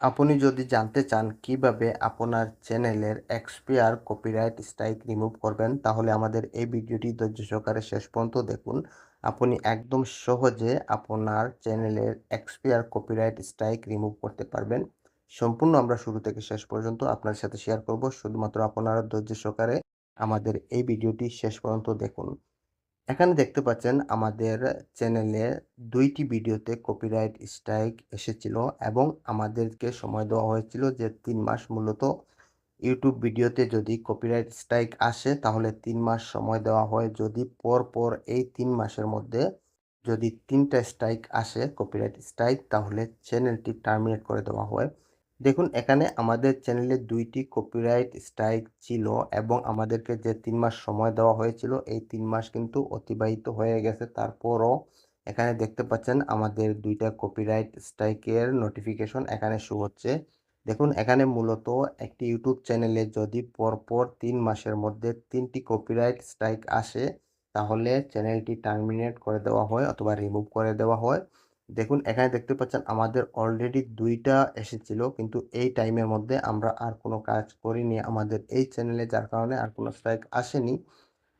আপনি যদি জানতে চান কীভাবে আপনার চ্যানেলের এক্সপিয়ার কপিরাইট স্ট্রাইক রিমুভ করবেন, তাহলে আমাদের এই ভিডিওটি ধৈর্য সহকারে শেষ পর্যন্ত দেখুন। আপনি একদম সহজে আপনার চ্যানেলের এক্সপিয়ার কপিরাইট স্ট্রাইক রিমুভ করতে পারবেন। সম্পূর্ণ আমরা শুরু থেকে শেষ পর্যন্ত আপনার সাথে শেয়ার করব। শুধুমাত্র আপনারা ধৈর্য সহকারে আমাদের এই ভিডিওটি শেষ পর্যন্ত দেখুন। এখানে দেখতে পাচ্ছেন আমাদের চ্যানেলে দুইটি ভিডিওতে কপিরাইট স্ট্রাইক এসেছিল এবং আমাদেরকে সময় দেওয়া হয়েছিল যে তিন মাস মূলত ইউটিউব ভিডিওতে যদি কপিরাইট স্ট্রাইক আসে তাহলে তিন মাস সময় দেওয়া হয়। যদি পর পর এই তিন মাসের মধ্যে যদি তিনটা স্ট্রাইক আসে কপিরাইট স্ট্রাইক তাহলে চ্যানেলটি টার্মিনেট করে দেওয়া হয়। দেখুন, এখানে আমাদের চ্যানেলে দুইটি কপিরাইট স্ট্রাইক ছিল এবং আমাদেরকে যে তিন মাস সময় দেওয়া হয়েছিল, এই তিন মাস কিন্তু অতিবাহিত হয়ে গেছে। তারপরও এখানে দেখতে পাচ্ছেন, আমাদের দুইটা কপিরাইট স্ট্রাইকের নোটিফিকেশন এখানে শো হচ্ছে। দেখুন, এখানে মূলত একটি ইউটিউব চ্যানেলে যদি পরপর তিন মাসের মধ্যে তিনটি কপিরাইট স্ট্রাইক আসে, তাহলে চ্যানেলটি টার্মিনেট করে দেওয়া হয় অথবা রিমুভ করে দেওয়া হয়। দেখুন, এখানে দেখতে পাচ্ছেন আমাদের অলরেডি দুইটা এসেছিল, কিন্তু এই টাইমের মধ্যে আমরা আর কোনো কাজ করিনি আমাদের এই চ্যানেলে যার কারণে আর কোনো স্ট্রাইক আসেনি।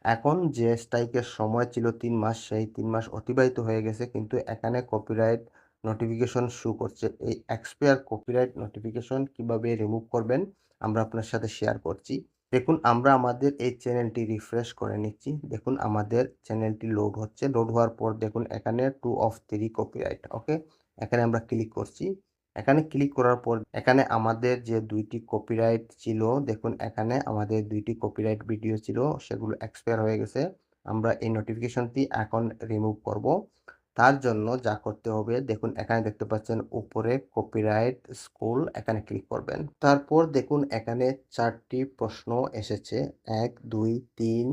এখন যে স্ট্রাইকের সময় ছিল তিন মাস, সেই তিন মাস অতিবাহিত হয়ে গেছে, কিন্তু এখানে কপিরাইট নোটিফিকেশন শু করছে। এই এক্সপায়ার কপিরাইট নোটিফিকেশন কীভাবে রিমুভ করবেন, আমরা আপনার সাথে শেয়ার করছি। দেখুন, আমরা আমাদের এই চ্যানেলটি রিফ্রেশ করে নিচ্ছি। দেখুন, আমাদের চ্যানেলটি লোড হচ্ছে। লোড হওয়ার পর দেখুন, এখানে two of three copyright okay এখানে আমরা ক্লিক করছি। এখানে ক্লিক করার পর এখানে আমাদের যে দুইটি কপিরাইট ছিল, দেখুন, এখানে আমাদের দুইটি কপিরাইট ভিডিও ছিল, সেগুলো এক্সপায়ার হয়ে গেছে। আমরা এই নোটিফিকেশনটি এখন রিমুভ করব। তার জন্য যা করতে হবে, দেখুন এখানে দেখতে পাচ্ছেন উপরে কপিরাইট স্কুল এখানে ক্লিক করবেন। তারপর দেখুন এখানে চারটি প্রশ্ন এসেছে, এক, দুই, তিন,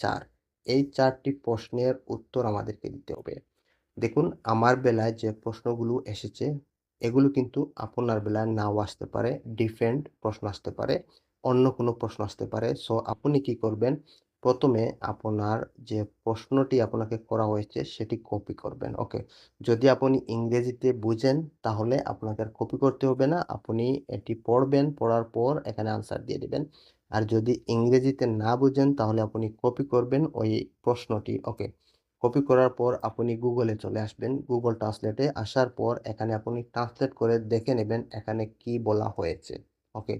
চার। এই চারটি প্রশ্নের উত্তর আমাদেরকে দিতে হবে। দেখুন আমার বেলায় যে প্রশ্নগুলো এসেছে, এগুলো কিন্তু আপনার বেলায় নাও আসতে পারে ডিফারেন্ট প্রশ্ন আসতে পারে, অন্য কোনো প্রশ্ন আসতে পারে। সো আপনি কি করবেন প্রথমে আপনার যে প্রশ্নটি আপনাকে করা হয়েছে সেটি কপি করবেন ওকে যদি আপনি ইংরেজিতে বুঝেন তাহলে আপনাকে আর কপি করতে হবে না, আপনি এটি পড়বেন, পড়ার পর এখানে আনসার দিয়ে দেবেন। আর যদি ইংরেজিতে না বুঝেন তাহলে আপনি কপি করবেন ওই প্রশ্নটি ওকে কপি করার পর আপনি গুগলে চলে আসবেন। গুগল ট্রান্সলেটে আসার পর এখানে আপনি ট্রান্সলেট করে দেখে নেবেন এখানে কি বলা হয়েছে ওকে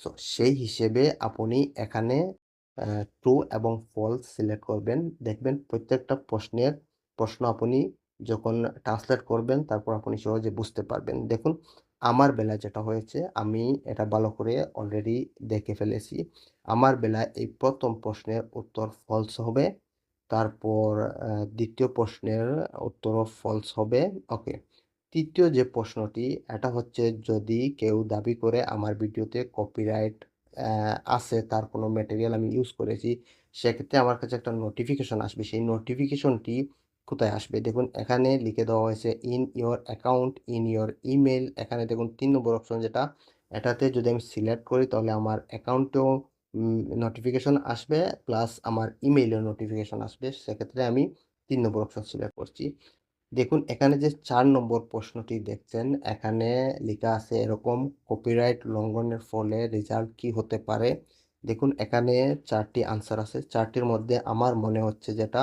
সো সেই হিসেবে আপনি এখানে ট্রু এবং ফলস সিলেক্ট করবেন। দেখবেন প্রত্যেকটা প্রশ্নের প্রশ্ন আপনি যখন ট্রান্সলেট করবেন, তারপর আপনি সহজে বুঝতে পারবেন। দেখুন, আমার বেলা যেটা হয়েছে, আমি এটা ভালো করে অলরেডি দেখে ফেলেছি। আমার বেলায় এই প্রথম প্রশ্নের উত্তর ফলস হবে, তারপর দ্বিতীয় প্রশ্নের উত্তরও ফলস হবে। ওকে তৃতীয় যে প্রশ্নটি, এটা হচ্ছে যদি কেউ দাবি করে আমার ভিডিওতে কপিরাইট আছে, তার কোনো ম্যাটেরিয়াল আমি ইউজ করেছি, সেক্ষেত্রে আমার কাছে একটা নোটিফিকেশন আসবে। সেই নোটিফিকেশনটি কোথায় আসবে? দেখুন, এখানে লিখে দেওয়া হয়েছে in your account in your email এখানে দেখুন, তিন নম্বর অপশন যেটা, এটাতে যদি আমি সিলেক্ট করি, তাহলে আমার অ্যাকাউন্টেও নোটিফিকেশন আসবে প্লাস আমার ইমেইলের নোটিফিকেশন আসবে। সেক্ষেত্রে আমি তিন নম্বর অপশন সিলেক্ট করছি। দেখুন, এখানে যে চার নম্বর প্রশ্নটি দেখছেন, এখানে লেখা আছে এরকম কপিরাইট লঙ্ঘনের ফলে রেজাল্ট কি হতে পারে। দেখুন, এখানে চারটি আনসার আছে। চারটির মধ্যে আমার মনে হচ্ছে যেটা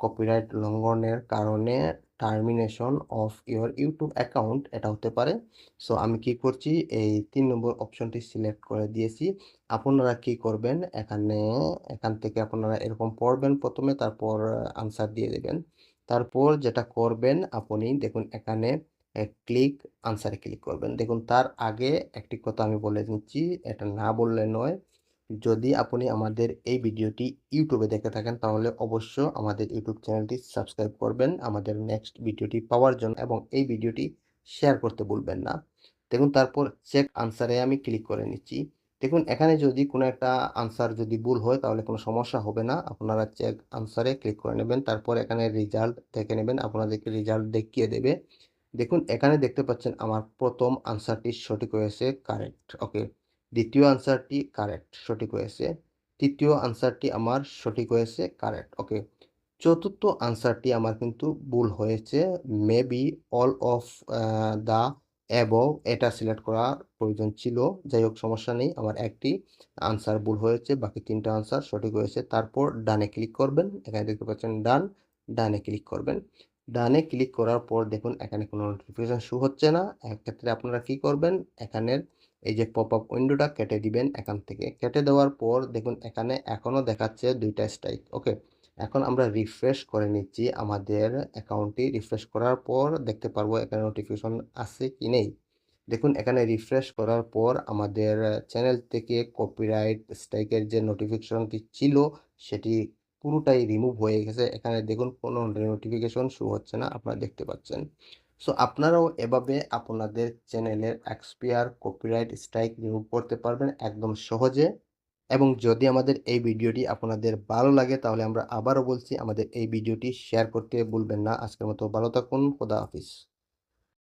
কপিরাইট লঙ্ঘনের কারণে termination of your YouTube account এটা হতে পারে। সো আমি কি করছি? এই তিন নম্বর অপশনটি সিলেক্ট করে দিয়েছি। আপনারা কি করবেন? এখানে, এখান থেকে আপনারা এরকম পড়বেন প্রথমে, তারপর আনসার দিয়ে দেবেন। তারপর যেটা করবেন আপনি, দেখুন এখানে ক্লিক আনসারে ক্লিক করবেন। দেখুন তার আগে একটি কথা আমি বলে দিচ্ছি, এটা না বললে নয়। যদি আপনি আমাদের এই ভিডিওটি ইউটিউবে দেখে থাকেন, তাহলে অবশ্য আমাদের ইউটিউব চ্যানেলটি সাবস্ক্রাইব করবেন, আমাদের নেক্সট ভিডিওটি পাওয়ার জন্য এবং এই ভিডিওটি শেয়ার করতে ভুলবেন না। দেখুন তারপর চেক আনসারে আমি ক্লিক করে নিচ্ছি। দেখুন, এখানে যদি কোনো একটা আনসার যদি ভুল হয়, তাহলে কোনো সমস্যা হবে না। আপনারা চেক আনসারে ক্লিক করে নেবেন। তারপর এখানে রেজাল্ট দেখে নেবেন। আপনাদেরকে রেজাল্ট দেখিয়ে দেবে। দেখুন, এখানে দেখতে পাচ্ছেন আমার প্রথম আনসারটি সঠিক হয়েছে কারেক্ট ওকে দ্বিতীয় আনসারটি কারেক্ট সঠিক হয়েছে। তৃতীয় আনসারটি আমার সঠিক হয়েছে কারেক্ট ওকে চতুর্থ আনসারটি আমার কিন্তু ভুল হয়েছে। মেবি অল অফ দ্য এবং এটা সিলেক্ট করার প্রয়োজন ছিল। যাই হোক, সমস্যা নেই। আমার একটি আনসার ভুল হয়েছে, বাকি তিনটা আনসার সঠিক হয়েছে। তারপর ডানে ক্লিক করবেন। এখানে দেখতে পাচ্ছেন ডান, ডানে ক্লিক করবেন। ডানে ক্লিক করার পর দেখুন, এখানে কোনো নোটিফিকেশন শো হচ্ছে না। এক্ষেত্রে আপনারা কি করবেন? এখানের এই যে পপ আপ উইন্ডোটা কেটে দিবেন এখান থেকে। কেটে দেওয়ার পর দেখুন, এখানে এখনও দেখাচ্ছে দুইটা স্ট্রাইক ওকে এখন আমরা রিফ্রেশ করে নিচ্ছি আমাদের অ্যাকাউন্টটি রিফ্রেশ করার পর দেখতে পারব এখানে নোটিফিকেশন আছে কি নেই। দেখুন, এখানে রিফ্রেশ করার পর আমাদের চ্যানেল থেকে কপিরাইট স্ট্রাইকের যে নোটিফিকেশনটি ছিল, সেটি পুরোটাই রিমুভ হয়ে গেছে। এখানে দেখুন, কোনো নোটিফিকেশন শো হচ্ছে না, আপনারা দেখতে পাচ্ছেন। সো আপনারাও এভাবে আপনাদের চ্যানেলের এক্সপিয়ার কপিরাইট স্ট্রাইক রিমুভ করতে পারবেন একদম সহজে। এবং যদি আমাদের এই ভিডিওটি আপনাদের ভালো লাগে, তাহলে আমরা আবারও বলছি আমাদের এই ভিডিওটি শেয়ার করতে ভুলবেন না। আজকের মতো ভালো থাকুন, খোদা হাফিজ।